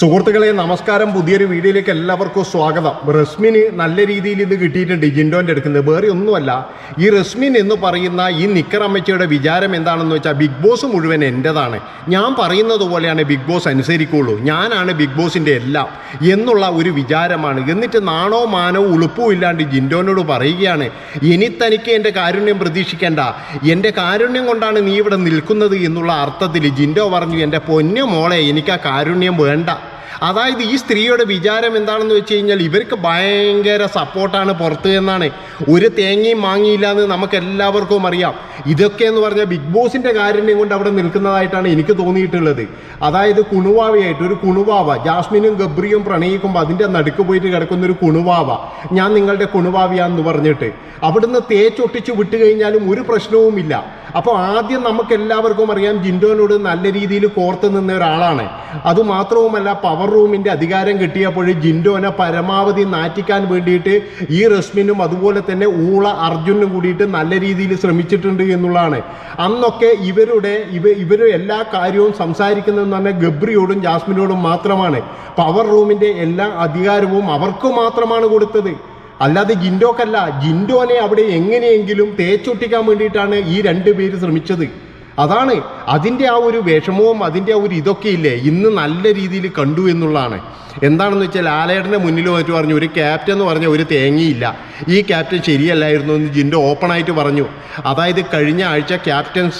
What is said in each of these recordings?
സുഹൃത്തുക്കളെ നമസ്കാരം. പുതിയൊരു വീഡിയോയിലേക്ക് എല്ലാവർക്കും സ്വാഗതം. റസ്മിന് നല്ല രീതിയിൽ ഇത് കിട്ടിയിട്ടുണ്ട് ജിൻഡോന്റെ എടുക്കുന്നത് വേറെ ഒന്നുമല്ല ഈ റസ്മിൻ എന്ന് പറയുന്ന ഈ നിക്കർ വിചാരം എന്താണെന്ന് വെച്ചാൽ ബിഗ് ബോസ് മുഴുവൻ എന്റെതാണ് ഞാൻ പറയുന്നത് പോലെയാണ് ബിഗ് ബോസ് അനുസരിക്കുള്ളൂ. ഞാനാണ് ബിഗ് ബോസിന്റെ എല്ലാം എന്നുള്ള ഒരു വിചാരമാണ്. എന്നിട്ട് നാണോ മാനോ ഉളുപ്പും ഇല്ലാണ്ട് ജിൻഡോനോട് പറയുകയാണ് ഇനി തനിക്ക് എന്റെ കാരുണ്യം പ്രതീക്ഷിക്കേണ്ട. എന്റെ കാരുണ്യം കൊണ്ടാണ് നീ ഇവിടെ നിൽക്കുന്നത് എന്നുള്ള അർത്ഥത്തിൽ ജിൻഡോ പറഞ്ഞു എന്റെ പൊന്നു മോളെ എനിക്ക് ആ കാരുണ്യം വേണ്ട. അതായത് ഈ സ്ത്രീയുടെ വിചാരം എന്താണെന്ന് വെച്ച് കഴിഞ്ഞാൽ ഇവർക്ക് ഭയങ്കര സപ്പോർട്ടാണ് പുറത്ത് എന്നാണ്. ഒരു തേങ്ങയും മാങ്ങിയില്ല എന്ന് നമുക്ക് എല്ലാവർക്കും അറിയാം. ഇതൊക്കെ എന്ന് പറഞ്ഞാൽ ബിഗ് ബോസിന്റെ കാരുണ്യം കൊണ്ട് അവിടെ നിൽക്കുന്നതായിട്ടാണ് എനിക്ക് തോന്നിയിട്ടുള്ളത്. അതായത് കുണുവാവയായിട്ട് ഒരു കുണുവാവ ജാസ്മിനും ഗബ്രിയും പ്രണയിക്കുമ്പോൾ അതിന്റെ നടുക്ക് പോയിട്ട് കിടക്കുന്ന ഒരു കുണുവാവ. ഞാൻ നിങ്ങളുടെ കുണുവാവിയാന്ന് പറഞ്ഞിട്ട്. അവിടുന്ന് തേച്ചൊട്ടിച്ച് വിട്ടുകഴിഞ്ഞാലും ഒരു പ്രശ്നവുമില്ല. അപ്പോൾ ആദ്യം നമുക്ക് എല്ലാവർക്കും അറിയാം ജിൻഡോനോട് നല്ല രീതിയിൽ കോർത്ത് നിന്ന ഒരാളാണ്. അതുമാത്രവുമല്ല പവർ റൂമിന്റെ അധികാരം കിട്ടിയപ്പോൾ ജിൻഡോനെ പരമാവധി നാറ്റിക്കാൻ വേണ്ടിയിട്ട് ഈ റസ്മിനും അതുപോലെ തന്നെ ഊള അർജുനും കൂടിയിട്ട് നല്ല രീതിയിൽ ശ്രമിച്ചിട്ടുണ്ട് എന്നുള്ളതാണ്. അന്നൊക്കെ ഇവരുടെ ഇവ ഇവർ എല്ലാ കാര്യവും സംസാരിക്കുന്നതെന്ന് പറഞ്ഞാൽ ഗബ്രിയോടും ജാസ്മിനോടും മാത്രമാണ്. പവർ റൂമിന്റെ എല്ലാ അധികാരവും അവർക്ക് മാത്രമാണ് കൊടുത്തത്. അല്ലാതെ ജിൻഡോക്കല്ല. ജിൻഡോനെ അവിടെ എങ്ങനെയെങ്കിലും തേച്ചൊട്ടിക്കാൻ വേണ്ടിയിട്ടാണ് ഈ രണ്ട് പേര് ശ്രമിച്ചത്. അതാണ് അതിന്റെ ആ ഒരു വിഷമവും അതിന്റെ ആ ഒരു ഇതൊക്കെ ഇല്ലേ? ഇന്ന് നല്ല രീതിയിൽ കണ്ടു എന്നുള്ളതാണ്. എന്താണെന്ന് വെച്ചാൽ ലാലേട്ടന്റെ മുന്നിൽ വന്നിട്ട് പറഞ്ഞു ഒരു ക്യാപ്റ്റൻ എന്ന് പറഞ്ഞ ഒരു തേങ്ങിയില്ല. ഈ ക്യാപ്റ്റൻ ശരിയല്ലായിരുന്നു എന്ന് ജിന്റെ ഓപ്പണായിട്ട് പറഞ്ഞു. അതായത് കഴിഞ്ഞ ആഴ്ച ക്യാപ്റ്റൻ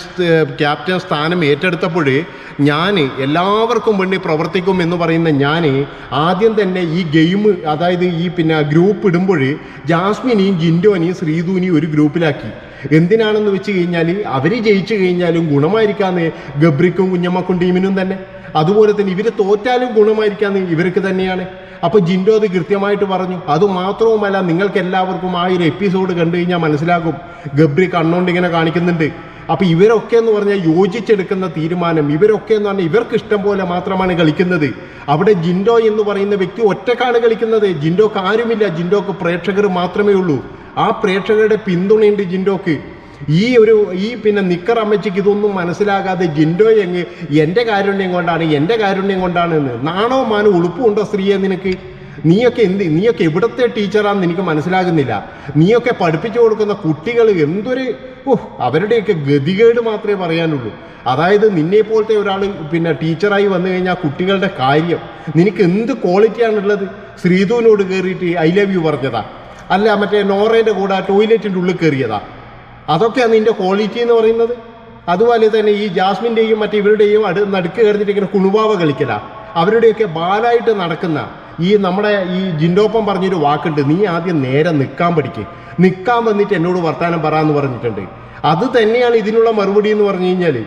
ക്യാപ്റ്റൻ സ്ഥാനം ഏറ്റെടുത്തപ്പോൾ ഞാൻ എല്ലാവർക്കും വേണ്ടി പ്രവർത്തിക്കും എന്ന് പറയുന്ന ഞാൻ ആദ്യം തന്നെ ഈ ഗെയിം അതായത് ഈ പിന്നെ ഗ്രൂപ്പ് ഇടുമ്പോൾ ജാസ്മിനെയും ജിൻഡോനെയും ശ്രീധുവിനെയും ഒരു ഗ്രൂപ്പിലാക്കി. എന്തിനാണെന്ന് വെച്ച് കഴിഞ്ഞാൽ അവർ ജയിച്ചു കഴിഞ്ഞാലും ഗുണമായിരിക്കാന്ന് ഗബ്രിക്കും കുഞ്ഞമ്മക്കും ടീമിനും തന്നെ. അതുപോലെ തന്നെ ഇവർ തോറ്റാലും ഗുണമായിരിക്കാന്ന് ഇവർക്ക് തന്നെയാണ്. അപ്പോൾ ജിൻഡോ അത് കൃത്യമായിട്ട് പറഞ്ഞു. അത് മാത്രവുമല്ല നിങ്ങൾക്ക് എല്ലാവർക്കും ആ ഒരു എപ്പിസോഡ് കണ്ടു കഴിഞ്ഞാൽ മനസ്സിലാക്കും ഗബ്രി കണ്ണോണ്ട് ഇങ്ങനെ കാണിക്കുന്നുണ്ട്. അപ്പോൾ ഇവരൊക്കെ എന്ന് പറഞ്ഞാൽ യോജിച്ചെടുക്കുന്ന തീരുമാനം ഇവരൊക്കെ എന്ന് പറഞ്ഞാൽ ഇവർക്ക് ഇഷ്ടം പോലെ മാത്രമാണ് കളിക്കുന്നത്. അവിടെ ജിൻഡോ എന്ന് പറയുന്ന വ്യക്തി ഒറ്റക്കാണ് കളിക്കുന്നത്. ജിൻഡോക്ക് ആരുമില്ല. ജിൻഡോക്ക് പ്രേക്ഷകർ മാത്രമേ ഉള്ളൂ. ആ പ്രേക്ഷകരുടെ പിന്തുണയുണ്ട് ജിൻഡോക്ക്. ഈ ഒരു ഈ പിന്നെ നിക്കർ അമ്മച്ചിക്ക് ഇതൊന്നും മനസ്സിലാകാതെ ജിൻഡോ എങ്ങ് എന്റെ കാരുണ്യം കൊണ്ടാണ് എന്റെ കാരുണ്യം കൊണ്ടാണ് എന്ന് നാണോ മാനോ ഉളുപ്പുണ്ടോ സ്ത്രീയെ നിനക്ക്? നീയൊക്കെ എന്ത് നീയൊക്കെ എവിടത്തെ ടീച്ചറാണെന്ന് എനിക്ക് മനസ്സിലാകുന്നില്ല. നീയൊക്കെ പഠിപ്പിച്ചു കൊടുക്കുന്ന കുട്ടികൾ എന്തൊരു ഓഹ് അവരുടെയൊക്കെ ഗതികേട് മാത്രമേ പറയാനുള്ളൂ. അതായത് നിന്നെ പോലത്തെ ഒരാൾ പിന്നെ ടീച്ചറായി വന്നു കഴിഞ്ഞാൽ കുട്ടികളുടെ കാര്യം. നിനക്ക് എന്ത് ക്വാളിറ്റിയാണുള്ളത് ശ്രീധുവിനോട് കയറിയിട്ട് ഐ ലവ് യു പറഞ്ഞതാ. അല്ല മറ്റേ നോറേന്റെ കൂടെ ടോയ്ലറ്റിന്റെ ഉള്ളിൽ കയറിയതാ. അതൊക്കെയാണ് നിന്റെ ക്വാളിറ്റി എന്ന് പറയുന്നത്? അതുപോലെ തന്നെ ഈ ജാസ്മിന്റെയും മറ്റേ ഇവരുടെയും അടു നടുക്ക് കയറിഞ്ഞിട്ട് ഇങ്ങനെ കുണുവാവ കളിക്കല. അവരുടെയൊക്കെ ബാലായിട്ട് നടക്കുന്ന ഈ നമ്മുടെ ഈ ജിൻഡോപ്പം പറഞ്ഞൊരു വാക്കുണ്ട് നീ ആദ്യം നേരെ നിൽക്കാൻ പഠിക്കും. നിൽക്കാൻ വന്നിട്ട് എന്നോട് വർത്താനം പറയാന്ന് പറഞ്ഞിട്ടുണ്ട്. അത് തന്നെയാണ് ഇതിനുള്ള മറുപടി എന്ന് പറഞ്ഞു കഴിഞ്ഞാൽ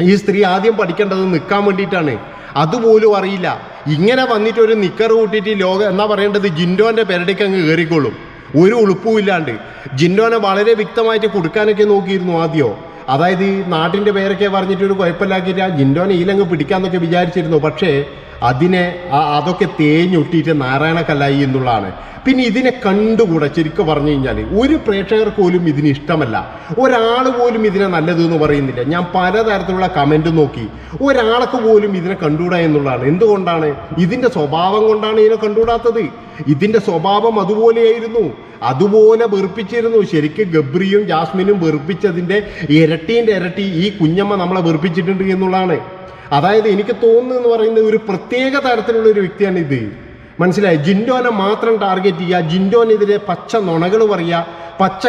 ഈ സ്ത്രീ ആദ്യം പഠിക്കേണ്ടത് നിൽക്കാൻ വേണ്ടിയിട്ടാണ്. അതുപോലും അറിയില്ല. ഇങ്ങനെ വന്നിട്ട് ഒരു നിക്കർ കൂട്ടിയിട്ട് ലോകം എന്നാ പറയേണ്ടത്? ജിൻഡോന്റെ പെരടിക്ക് അങ്ങ് കയറിക്കോളും ഒരു ഉളുപ്പും ഇല്ലാണ്ട്. ജിൻഡോനെ വളരെ വ്യക്തമായിട്ട് കൊടുക്കാനൊക്കെ നോക്കിയിരുന്നു ആദ്യോ? അതായത് ഈ നാട്ടിന്റെ പേരൊക്കെ പറഞ്ഞിട്ട് ഒരു കുഴപ്പമില്ലാക്കിയിട്ട് ആ ജിൻഡോനെ ഈലങ്ങ് പിടിക്കാന്നൊക്കെ വിചാരിച്ചിരുന്നു. പക്ഷേ അതിനെ അതൊക്കെ തേഞ്ഞൊട്ടിയിട്ട് നാരായണക്കല്ലായി എന്നുള്ളതാണ്. പിന്നെ ഇതിനെ കണ്ടുകൂടെ ശരിക്കും പറഞ്ഞു കഴിഞ്ഞാൽ ഒരു പ്രേക്ഷകർക്ക് പോലും ഇതിന് ഇഷ്ടമല്ല. ഒരാൾ പോലും ഇതിനെ നല്ലത് എന്ന് പറയുന്നില്ല. ഞാൻ പലതരത്തിലുള്ള കമന്റ് നോക്കി. ഒരാൾക്ക് പോലും ഇതിനെ കണ്ടുകൂടാ എന്നുള്ളതാണ്. എന്തുകൊണ്ടാണ്? ഇതിന്റെ സ്വഭാവം കൊണ്ടാണ് ഇതിനെ കണ്ടുകൂടാത്തത്. ഇതിന്റെ സ്വഭാവം അതുപോലെയായിരുന്നു. അതുപോലെ വെറുപ്പിച്ചിരുന്നു. ശരിക്കും ഗബ്രിയും ജാസ്മിനും വെറുപ്പിച്ചതിന്റെ ഇരട്ടീന്റെ ഇരട്ടി ഈ കുഞ്ഞമ്മ നമ്മളെ വെറുപ്പിച്ചിട്ടുണ്ട് എന്നുള്ളതാണ്. അതായത് എനിക്ക് തോന്നുന്നു എന്ന് പറയുന്നത് ഒരു പ്രത്യേക തരത്തിലുള്ള ഒരു വ്യക്തിയാണ് ഇത്. മനസ്സിലായി? ജിൻഡോനെ മാത്രം ടാർഗറ്റ് ചെയ്യുക ജിൻഡോനെതിരെ പച്ച നുണകൾ പറയുക പച്ച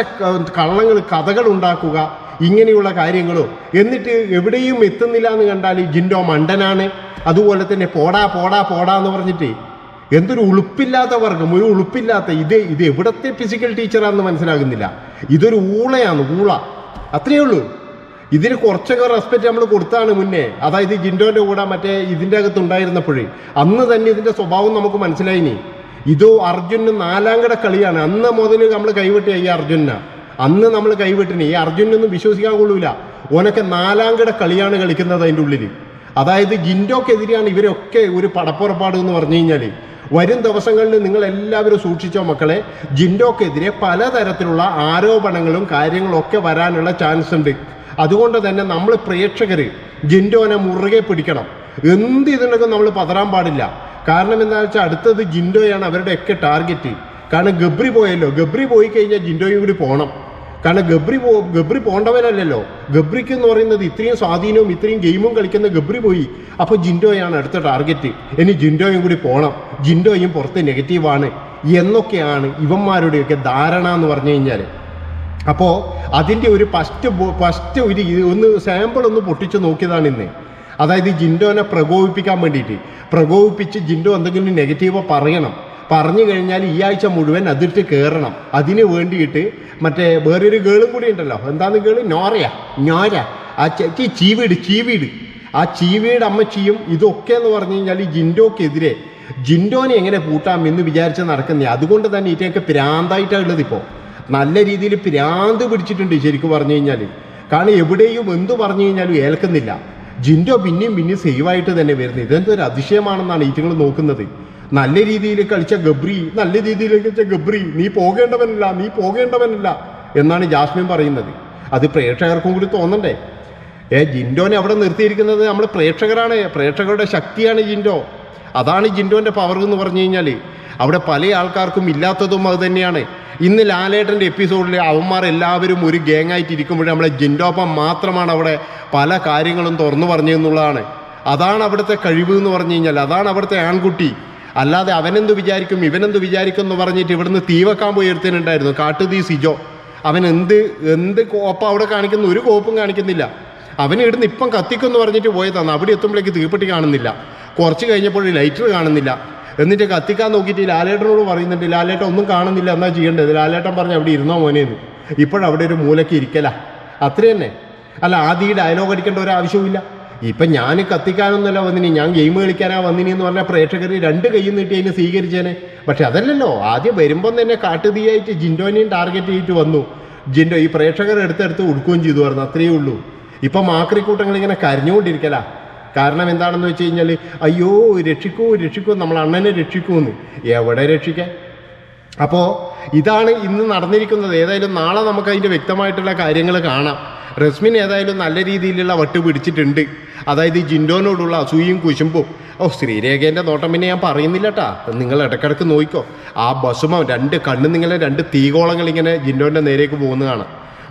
കള്ളങ്ങൾ കഥകൾ ഉണ്ടാക്കുക ഇങ്ങനെയുള്ള കാര്യങ്ങളും. എന്നിട്ട് എവിടെയും എത്തുന്നില്ല എന്ന് കണ്ടാൽ ജിൻഡോ മണ്ടനാണ്. അതുപോലെ തന്നെ പോടാ പോടാ പോടാ എന്ന് പറഞ്ഞിട്ട് എന്തൊരു ഉളുപ്പില്ലാത്ത വർഗം ഒരു ഉളുപ്പില്ലാത്ത ഇത് ഇത് എവിടത്തെ ഫിസിക്കൽ ടീച്ചറാണെന്ന് മനസ്സിലാകുന്നില്ല. ഇതൊരു ഊളയാണ് ഊള. അത്രയേ ഉള്ളൂ. ഇതിന് കുറച്ചൊക്കെ റെസ്പെക്റ്റ് നമ്മൾ കൊടുത്താണ് മുന്നേ. അതായത് ജിൻഡോന്റെ കൂടെ മറ്റേ ഇതിന്റെ അകത്ത് ഉണ്ടായിരുന്നപ്പോഴേ. അന്ന് തന്നെ ഇതിന്റെ സ്വഭാവം നമുക്ക് മനസ്സിലായിനി ഇത് അർജുന് നാലാം കട കളിയാണ്. അന്ന് മുതൽ നമ്മൾ കൈവിട്ടിയ ഈ അർജുന അന്ന് നമ്മൾ കൈവിട്ടിനി. ഈ അർജുനൊന്നും വിശ്വസിക്കാൻ കൊള്ളൂല. ഓനൊക്കെ നാലാം കട കളിയാണ് കളിക്കുന്നത് അതിന്റെ ഉള്ളിൽ അതായത് ജിൻഡോക്കെതിരെയാണ് ഇവരൊക്കെ ഒരു പടപ്പുറപ്പാട് എന്ന് പറഞ്ഞു കഴിഞ്ഞാൽ വരും ദിവസങ്ങളിൽ നിങ്ങൾ എല്ലാവരും സൂക്ഷിച്ചോ മക്കളെ. ജിൻഡോക്കെതിരെ പലതരത്തിലുള്ള ആരോപണങ്ങളും കാര്യങ്ങളും ഒക്കെ വരാനുള്ള ചാൻസ് ഉണ്ട്. അതുകൊണ്ട് തന്നെ നമ്മൾ പ്രേക്ഷകർ ജിൻഡോനെ മുറുകെ പിടിക്കണം. എന്ത് ഇതിനൊക്കെ നമ്മൾ പതറാൻ പാടില്ല. കാരണം എന്താണെന്ന് വെച്ചാൽ അടുത്തത് ജിൻഡോയാണ് അവരുടെയൊക്കെ ടാർഗറ്റ്. കാരണം ഗബ്രി പോയല്ലോ. ഗബ്രി പോയി കഴിഞ്ഞാൽ ജിൻഡോയും കൂടി പോകണം കാരണം ഗബ്രി പോ ഗബ്രി പോണ്ടവനല്ലല്ലോ. ഗബ്രിക്ക് എന്ന് പറയുന്നത് ഇത്രയും സ്വാധീനവും ഇത്രയും ഗെയിമും കളിക്കുന്ന ഗബ്രി പോയി. അപ്പോൾ ജിൻഡോയാണ് അടുത്ത ടാർഗറ്റ്. ഇനി ജിൻഡോയും കൂടി പോകണം ജിൻഡോയും പുറത്ത് നെഗറ്റീവാണ്. എന്നൊക്കെയാണ് ഇവന്മാരുടെയൊക്കെ ധാരണ എന്ന് പറഞ്ഞു കഴിഞ്ഞാൽ അപ്പോൾ അതിന്റെ ഒരു ഫസ്റ്റ് ഫസ്റ്റ് ഒരു ഒന്ന് സാമ്പിൾ ഒന്ന് പൊട്ടിച്ച് നോക്കിയതാണ് ഇന്ന്. അതായത് ജിൻഡോനെ പ്രകോപിപ്പിക്കാൻ വേണ്ടിയിട്ട്. പ്രകോപിപ്പിച്ച് ജിൻഡോ എന്തെങ്കിലും നെഗറ്റീവ് പറയണം. പറഞ്ഞു കഴിഞ്ഞാൽ ഈ ആഴ്ച മുഴുവൻ അതിട്ട് കയറണം അതിന് വേണ്ടിയിട്ട് മറ്റേ വേറൊരു ഗേളും കൂടി ഉണ്ടല്ലോ. എന്താണ് ഗേൾ നോറയാ. ഞോര ആ ചേച്ചി ചീവീട് ചീവീട്. ആ ചീവീട് അമ്മച്ചിയും ഇതൊക്കെ എന്ന് പറഞ്ഞു കഴിഞ്ഞാൽ ഈ ജിൻഡോക്കെതിരെ. ജിൻഡോനെ എങ്ങനെ പൂട്ടാം എന്ന് വിചാരിച്ച് നടക്കുന്നേ. അതുകൊണ്ട് തന്നെ ഇതിനൊക്കെ പ്രാന്തായിട്ടാണ് ഉള്ളത് ഇപ്പോൾ നല്ല രീതിയിൽ പ്രാന്ത് പിടിച്ചിട്ടുണ്ട് ശരിക്കും പറഞ്ഞു കഴിഞ്ഞാൽ കാരണം എവിടെയും എന്ത് പറഞ്ഞു കഴിഞ്ഞാലും ഏൽക്കുന്നില്ല. ജിൻഡോ പിന്നെയും പിന്നെയും സേവായിട്ട് തന്നെ വരുന്നത്. ഇതെന്തൊരു അതിശയമാണെന്നാണ് ഈറ്റുങ്ങൾ നോക്കുന്നത്. നല്ല രീതിയിൽ കളിച്ച ഗബ്രി നല്ല രീതിയിൽ കളിച്ച ഗബ്രി നീ പോകേണ്ടവനല്ല നീ പോകേണ്ടവനല്ല എന്നാണ് ജാസ്മിൻ പറയുന്നത്. അത് പ്രേക്ഷകർക്കും കൂടി തോന്നണ്ടേ. ഏ ജിൻഡോനെ അവിടെ നിർത്തിയിരിക്കുന്നത് നമ്മൾ പ്രേക്ഷകരാണ്. പ്രേക്ഷകരുടെ ശക്തിയാണ് ജിൻഡോ. അതാണ് ജിൻഡോന്റെ പവർ എന്ന് പറഞ്ഞു കഴിഞ്ഞാൽ അവിടെ പല ആൾക്കാർക്കും ഇല്ലാത്തതും അത് തന്നെയാണ്. ഇന്ന് ലാലേട്ടന്റെ എപ്പിസോഡിൽ അവന്മാർ എല്ലാവരും ഒരു ഗ്യാങ്ങായിട്ട് ഇരിക്കുമ്പോഴേ നമ്മളെ ജിൻഡോപ്പം മാത്രമാണ് അവിടെ പല കാര്യങ്ങളും തുറന്നു പറഞ്ഞു എന്നുള്ളതാണ് അതാണ് അവിടുത്തെ കഴിവ് എന്ന് പറഞ്ഞു കഴിഞ്ഞാൽ അതാണ് അവിടുത്തെ ആൺകുട്ടി. അല്ലാതെ അവനെന്ത് വിചാരിക്കും ഇവനെന്ത് വിചാരിക്കും എന്ന് പറഞ്ഞിട്ട് ഇവിടുന്ന് തീവക്കാൻ പോയി എടുത്തിട്ടുണ്ടായിരുന്നു കാട്ടുതീ സിജോ. അവൻ എന്ത് എന്ത് കോപ്പം അവിടെ കാണിക്കുന്നു ഒരു കോപ്പും കാണിക്കുന്നില്ല. അവൻ ഇവിടുന്ന് ഇപ്പം കത്തിക്കുമെന്ന് പറഞ്ഞിട്ട് പോയതാണ് അവിടെ എത്തുമ്പോഴേക്ക് തീപ്പെട്ടി കാണുന്നില്ല. കുറച്ച് കഴിഞ്ഞപ്പോൾ ലൈറ്റർ കാണുന്നില്ല. എന്നിട്ട് കത്തിക്കാൻ നോക്കിയിട്ട് ലാലേട്ടനോട് പറയുന്നുണ്ട് ലാലേട്ടൻ ഒന്നും കാണുന്നില്ല എന്നാ ചെയ്യേണ്ടത്? ലാലേട്ടൻ പറഞ്ഞ് അവിടെ ഇരുന്നോ മോനേന്ന് ഇപ്പോഴവിടെ ഒരു മൂലയ്ക്ക് ഇരിക്കല. അത്ര തന്നെ. അല്ല ആദ്യം ഡയലോഗ് അടിക്കേണ്ട ഒരു ആവശ്യവുമില്ല ഇപ്പം ഞാൻ കത്തിക്കാനൊന്നുമല്ല വന്നിനി ഞാൻ ഗെയിം കളിക്കാനാ വന്നിനി എന്ന് പറഞ്ഞാൽ പ്രേക്ഷകർ രണ്ട് കൈയും നീട്ടി അതിനെ സ്വീകരിച്ചേനെ. പക്ഷെ അതല്ലല്ലോ ആദ്യം വരുമ്പം തന്നെ കാട്ടുതീയായിട്ട് ജിൻഡോനെയും ടാർഗറ്റ് ചെയ്തിട്ട് വന്നു. ജിൻഡോ ഈ പ്രേക്ഷകർ എടുത്തെടുത്ത് ഉടുക്കുകയും ചെയ്തു പറഞ്ഞു അത്രയേ ഉള്ളൂ. ഇപ്പം മാക്രിക്കൂട്ടങ്ങൾ ഇങ്ങനെ കരഞ്ഞുകൊണ്ടിരിക്കല. കാരണം എന്താണെന്ന് വെച്ച് കഴിഞ്ഞാൽ അയ്യോ രക്ഷിക്കൂ രക്ഷിക്കൂ നമ്മൾ അണ്ണനെ രക്ഷിക്കൂ എന്ന് എവിടെ രക്ഷിക്കാൻ? അപ്പോൾ ഇതാണ് ഇന്ന് നടന്നിരിക്കുന്നത്. ഏതായാലും നാളെ നമുക്ക് അതിന്റെ വ്യക്തമായിട്ടുള്ള കാര്യങ്ങൾ കാണാം. റസ്മിൻ ഏതായാലും നല്ല രീതിയിലുള്ള വട്ട് പിടിച്ചിട്ടുണ്ട്. അതായത് ജിൻഡോനോടുള്ള അസൂയും കുശുമ്പും. ഓ ശ്രീരേഖേന്റെ നോട്ടം പിന്നെ ഞാൻ പറയുന്നില്ല കേട്ടാ നിങ്ങൾ ഇടയ്ക്കിടയ്ക്ക് നോക്കിക്കോ ആ ബസുമ രണ്ട് കണ്ണ് നിങ്ങളെ രണ്ട് തീകോളങ്ങൾ ഇങ്ങനെ ജിൻഡോന്റെ നേരേക്ക് പോകുന്നതാണ്.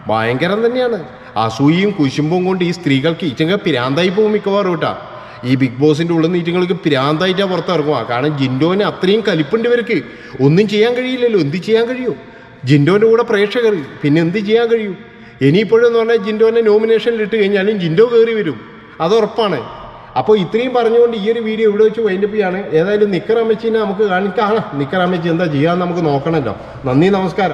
ഭയങ്കരം തന്നെയാണ്. അസൂയയും കുശുമ്പും കൊണ്ട് ഈ സ്ത്രീകൾക്ക് ഈറ്റങ്ങൾ പിരാന്തായി പോകും മിക്കവാറും കേട്ടാ. ഈ ബിഗ് ബോസിന്റെ ഉള്ളിൽ നിന്ന് ഈറ്റങ്ങൾക്ക് പിരാന്തായിട്ടാ പുറത്തിറങ്ങുക. കാരണം ജിൻഡോന് അത്രയും കലിപ്പുണ്ട് ഇവർക്ക്. ഒന്നും ചെയ്യാൻ കഴിയില്ലല്ലോ. എന്ത് ചെയ്യാൻ കഴിയും? ജിൻഡോന്റെ കൂടെ പ്രേക്ഷകർ. പിന്നെ എന്ത് ചെയ്യാൻ കഴിയും? ഇനിയിപ്പോഴെന്ന് പറഞ്ഞാൽ ജിൻഡോനെ നോമിനേഷനിൽ ഇട്ട് കഴിഞ്ഞാലും ജിൻഡോ കയറി വരും. അത് ഉറപ്പാണ്. അപ്പോൾ ഇത്രയും പറഞ്ഞുകൊണ്ട് ഈ ഒരു വീഡിയോ ഇവിടെ വെച്ച് വൈൻഡപ്പ് ചെയ്യാണ്. ഏതായാലും നിക്കർ അമ്മച്ചിനെ നമുക്ക് കാണിക്കാം നിക്കർ അമ്മച്ചി എന്താ ചെയ്യാന്ന് നമുക്ക് നോക്കണമല്ലോ നന്ദി നമസ്കാരം.